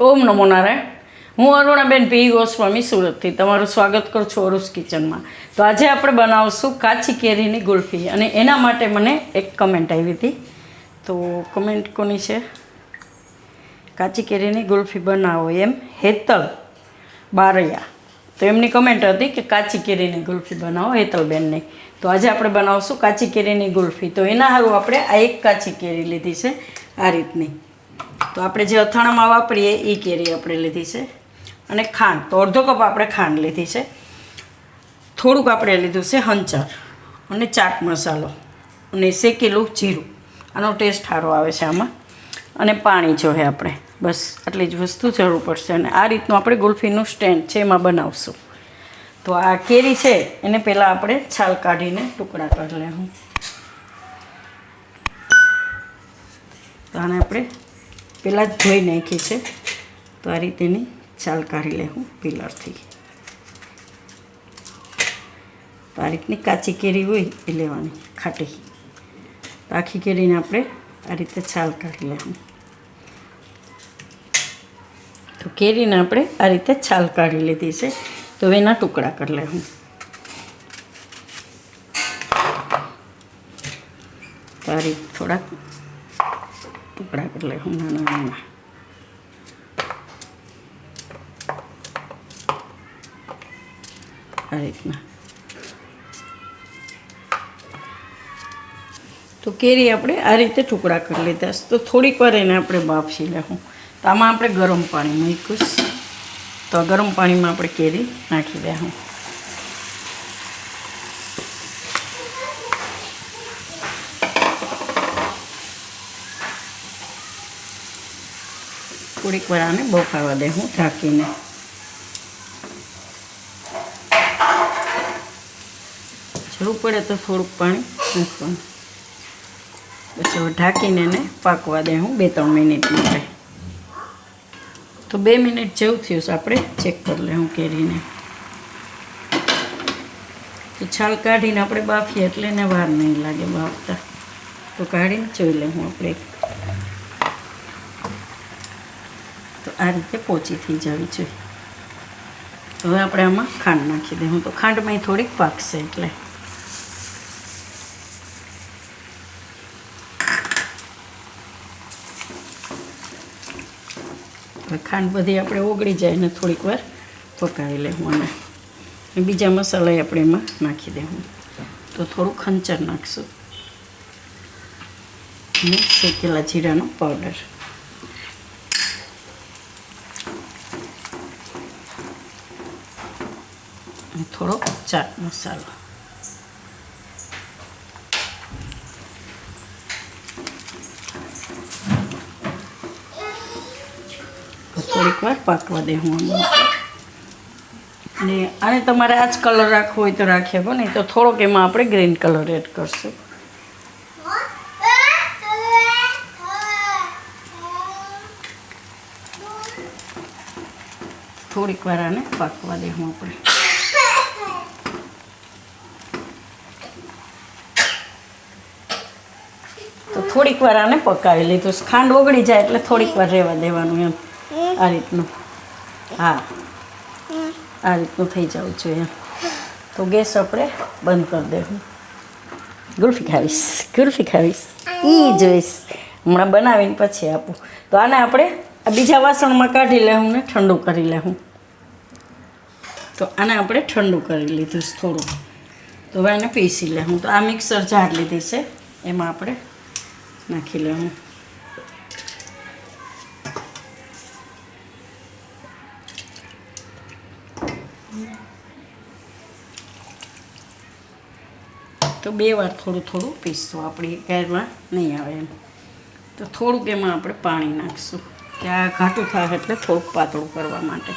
ઓમ નમો નારાયણ. હું અરુણાબેન પી. ગોસ્વામી સુરતથી તમારું સ્વાગત કરું છું અરુસ કિચનમાં. તો આજે આપણે બનાવશું કાચી કેરીની ગુલ્ફી અને એના માટે મને એક કમેન્ટ આવી હતી. તો કમેન્ટ કોની છે? કાચી કેરીની ગુલ્ફી બનાવો એમ હેતલ બારૈયા. તો એમની કમેન્ટ હતી કે કાચી કેરીની ગુલ્ફી બનાવો હેતલબેનની. તો આજે આપણે બનાવશું કાચી કેરીની ગુલ્ફી. તો એના સારું આપણે આ એક કાચી કેરી લીધી છે આ રીતની. તો આપણે જે અથાણામાં વાપરીએ એ કેરી આપણે લીધી છે. અને ખાંડ, તો અડધો કપ આપણે ખાંડ લીધી છે. થોડુંક આપણે લીધું છે હંચર અને ચાટ મસાલો અને શેકેલું જીરું. આનો ટેસ્ટ સારો આવે છે આમાં. અને પાણી જોઈએ આપણે. બસ આટલી જ વસ્તુ જરૂર પડશે અને આ રીતનું આપણે ગુલ્ફીનું સ્ટેન્ડ છે એમાં બનાવશું. તો આ કેરી છે, એને પહેલાં આપણે છાલ કાઢીને ટુકડા કરી લેવું તો આને આપણે પહેલાં જ ધોઈ નાખી છે. તો આ રીતેની છાલ કાઢી લેવું પિલરથી. તો આ રીતની કાચી કેરી હોય એ લેવાની, ખાટી. આખી કેરીને આપણે આ રીતે છાલ કાઢી લેવું તો કેરીને આપણે આ રીતે છાલ કાઢી લીધી છે. તો એના ટુકડા કરી લેવું તો આ રીતે થોડાક ટુકડા કરી લેવું નાના નાના આ રીતના તો કેરી આપણે આ રીતે ટુકડા કરી લીધા છે. તો થોડીક વાર એને આપણે બાફી લેવું. તો આમાં આપણે ગરમ પાણી મૂકીશ તો ગરમ પાણીમાં આપણે કેરી નાખી દેવું થોડીક વાર આને બફાવા દે હું ઢાંકીને. જરૂર પડે તો થોડુંક પાણી નાખવાનું. પછી હવે ઢાંકીને એને પાકવા દે હું બે ત્રણ મિનિટ માટે. તો બે મિનિટ જેવું થયું છે, આપણે ચેક કરી લેવું કેરીને. તો છાલ કાઢીને આપણે બાફીએ એટલે એને વાર નહીં લાગે બાફતા. તો કાઢીને જોઈ લેવું આપણે તો આ રીતે પોચી થઈ જવી જોઈએ. હવે આપણે આમાં ખાંડ નાખી દઉં તો ખાંડમાં થોડીક પાકશે એટલે. ખાંડ બધી આપણે ઓગળી જાય ને થોડીક વાર પકાવી લેવું અને બીજા મસાલા આપણે એમાં નાખી દેવું તો થોડું ખંચર નાખશું. અને શેકેલા જીરાનો પાવડર. થોડો ચાટ મસાલો થોડીક વાર પાકવા દેવું આમાં અને આને તમારે આ જ કલર રાખવો હોય તો રાખી શકો, નહીં તો થોડોક એમાં આપણે ગ્રીન કલર એડ કરશું. થોડીક વાર આને પાકવા દેવું આપણે. થોડીક વાર આને પકાવી લીધું. ખાંડ ઓગળી જાય એટલે થોડીક વાર રહેવા દેવાનું એમ. આ રીતનું. હા. આ રીતનું થઈ જવું જોઈએ તો ગેસ આપણે બંધ કરી દેવું. ગુલ્ફી ખાવીશ. ગુલ્ફી ખાવીશ. એ જોઈશ હમણાં બનાવીને પછી આપું. તો આને આપણે આ બીજા વાસણમાં કાઢી લેવું ને ઠંડુ કરી લેવું તો આને આપણે ઠંડુ કરી લીધું છે થોડું. તો હવે આને પીસી લેવું તો આ મિક્સર જાર લીધી છે. એમાં આપણે નાખી લેવું તો બે વાર થોડું થોડું પીસશું આપણી ગેરમાં નહીં આવે એમ. તો થોડુંક એમાં આપણે પાણી નાખશું. કે આ ઘાટું થાય એટલે થોડુંક પાતળું કરવા માટે.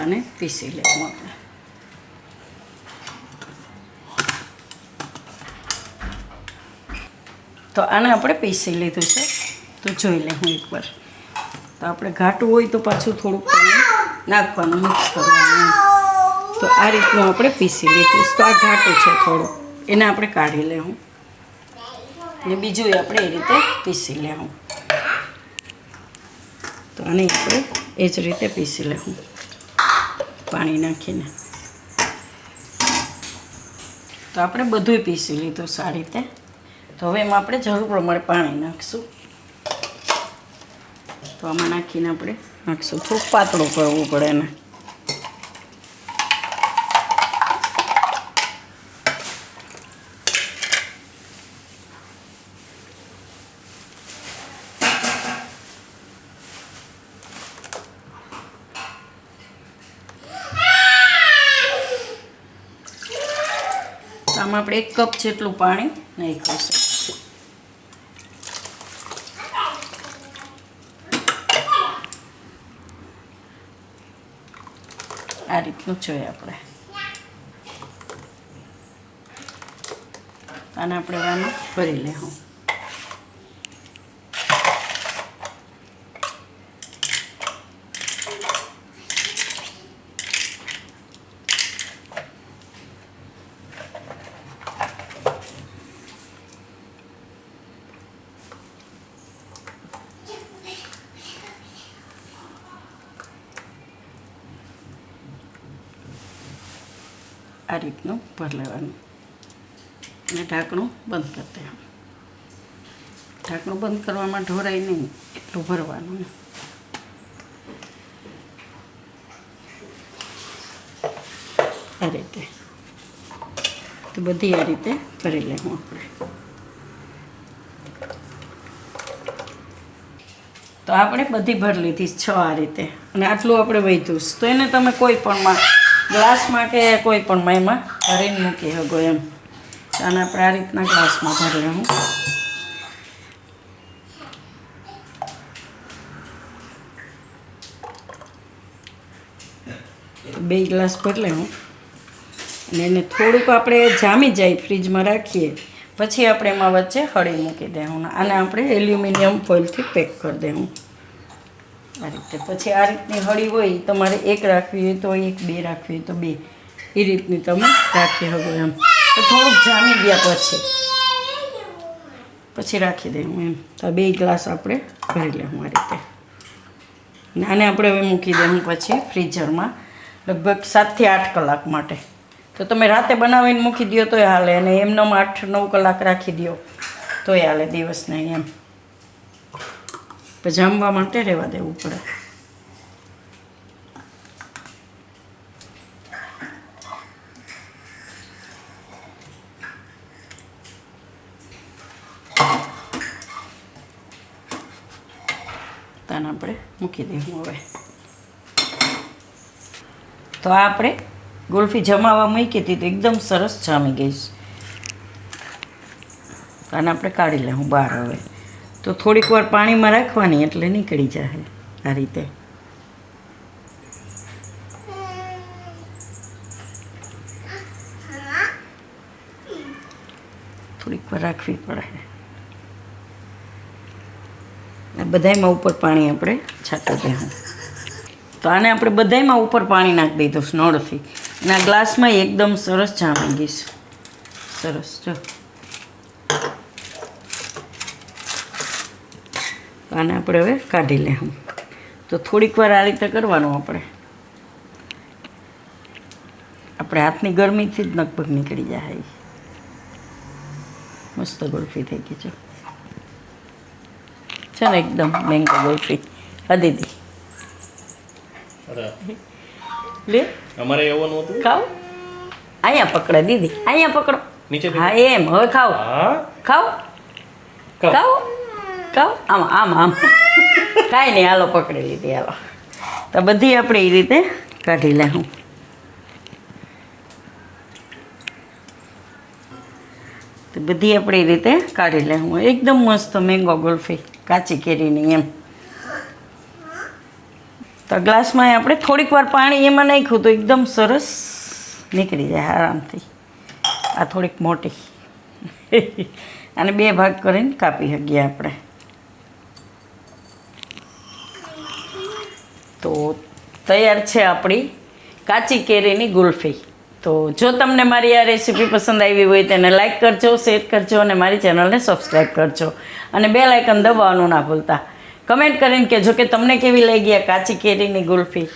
અને પીસી લેવું આપણે. તો આને આપણે પીસી લીધું છે. તો જોઈ લેવું એકવાર. તો આપણે ઘાટું હોય તો પાછું થોડુંક પાણી નાખવાનું મિક્સ કરવાનું. તો આ રીતનું આપણે પીસી લીધું. તો આ ઘાટું છે થોડું. એને આપણે કાઢી લેવું. ને બીજું આપણે એ રીતે પીસી લેવું. તો આને આપણે એ જ રીતે પીસી લેવું. પાણી નાખીને. તો આપણે બધુંય પીસી લીધું સારી રીતે. તો હવે એમાં આપણે જરૂર પ્રમાણે પાણી નાખીશું. તો આમાં નાખીને આપણે નાખીશું. થોડુંક પાતળું કરવું પડે એને. આમાં આપણે એક કપ જેટલું પાણી નાખ્યું છે આ રીતનું જોઈએ આપણે અને આપણે વાનું ભરી લેવું આ રીતનું ભર લેવાનું અને ઢાંકણું બંધ કરી દેવાનું. ઢાંકણું બંધ કરવામાં ઢોરાય નહીં, એટલું ભરવાનું આ રીતે. તો બધી આ રીતે ભરી લેવું આપણે. તો આપણે બધી ભરી લીધી છ આ રીતે. અને આટલું આપણે વધ્યું. તો એને તમે કોઈ પણમાં ગ્લાસમાં કે કોઈ પણ એમાં ભરીને મૂકી શકો એમ. આને આપણે આ રીતના ગ્લાસમાં ભરી હું. બે ગ્લાસ ભરી હું. અને એને થોડુંક આપણે જામી જાય ફ્રીજમાં રાખીએ. પછી આપણે એમાં વચ્ચે હળી મૂકી દેવું આને આપણે એલ્યુમિનિયમ ફોઇલથી પેક કરી દેવું. આ રીતે. પછી આ રીતની હળી હોય તમારે એક રાખવી હોય તો એક, બે રાખવી હોય તો બે. એ રીતની તમે રાખી શકો એમ. તો થોડુંક જામી ગયા પછી. પછી રાખી દઉં એમ. તો બે ગ્લાસ આપણે ભરી લેવું આ રીતે. અને આને આપણે હવે મૂકી દઉં પછી ફ્રીઝરમાં. લગભગ સાતથી આઠ કલાક માટે. તો તમે રાતે બનાવીને મૂકી દો તોય હાલે. અને એમનેમ આઠ નવ કલાક રાખી દો તોય હાલે દિવસને એમ. જામવા માટે રહેવા દેવું પડે. તાને આપણે મૂકી દઈશું હવે. તો આ આપણે ગુલ્ફી જમાવા મૂકી હતી તો એકદમ સરસ જામી ગઈ. છે. આપણે કાઢી લેવું બહાર હવે. તો થોડીક વાર પાણીમાં રાખવાની એટલે નીકળી જાય આ રીતે. થોડીક વાર રાખવી પડે. આ બધાયમાં ઉપર પાણી આપણે છાંટી દેવાનું તો આને આપણે બધાયમાં ઉપર પાણી નાખી દીધું સ્નોળથી નળથી. અને આ ગ્લાસમાં એકદમ સરસ ચા માંગીશ સરસ, જો. આને આપણે હવે કાઢી લેવું તો થોડીક વાર આ રીતે કરવાનું આપણે. આપણે હાથની ગરમીથી જ લગભગ નીકળી જાય. મસ્ત ગુલ્ફી થઈ ગઈ છે. છે ને એકદમ મેંગો ગુલ્ફી. હા દીદી. લે. અમારે એવું નહોતું ખાઓ. અહીંયા પકડે દીદી. અહીંયા પકડો. નીચે હા એમ. હવે ખાઓ. ખાવ ખાઓ. ખાઓ આમ આમ આમ. કાંઈ નહીં, હાલો પકડી લીધી, હાલો. તો બધી આપણે એ રીતે કાઢી લેવું તો બધી આપણે એ રીતે કાઢી લેવું એકદમ મસ્ત મેંગો ગુલ્ફી, કાચી કેરીની એમ. તો ગ્લાસમાં આપણે થોડીક વાર પાણી એમાં નાખ્યું તો એકદમ સરસ નીકળી જાય આરામથી. આ થોડીક મોટી. અને બે ભાગ કરીને કાપી શકીએ આપણે. તો તૈયાર છે આપણી કાચી કેરીની ગુલ્ફી. તો જો તમને મારી આ રેસીપી પસંદ આવી હોય તેને લાઈક કરજો, શેર કરજો અને મારી ચેનલને સબસ્ક્રાઈબ કરજો. અને બે લાઇકન દબાવવાનું ના ભૂલતા. કમેન્ટ કરીને કહેજો કે તમને કેવી લાગી આ કાચી કેરીની ગુલ્ફી?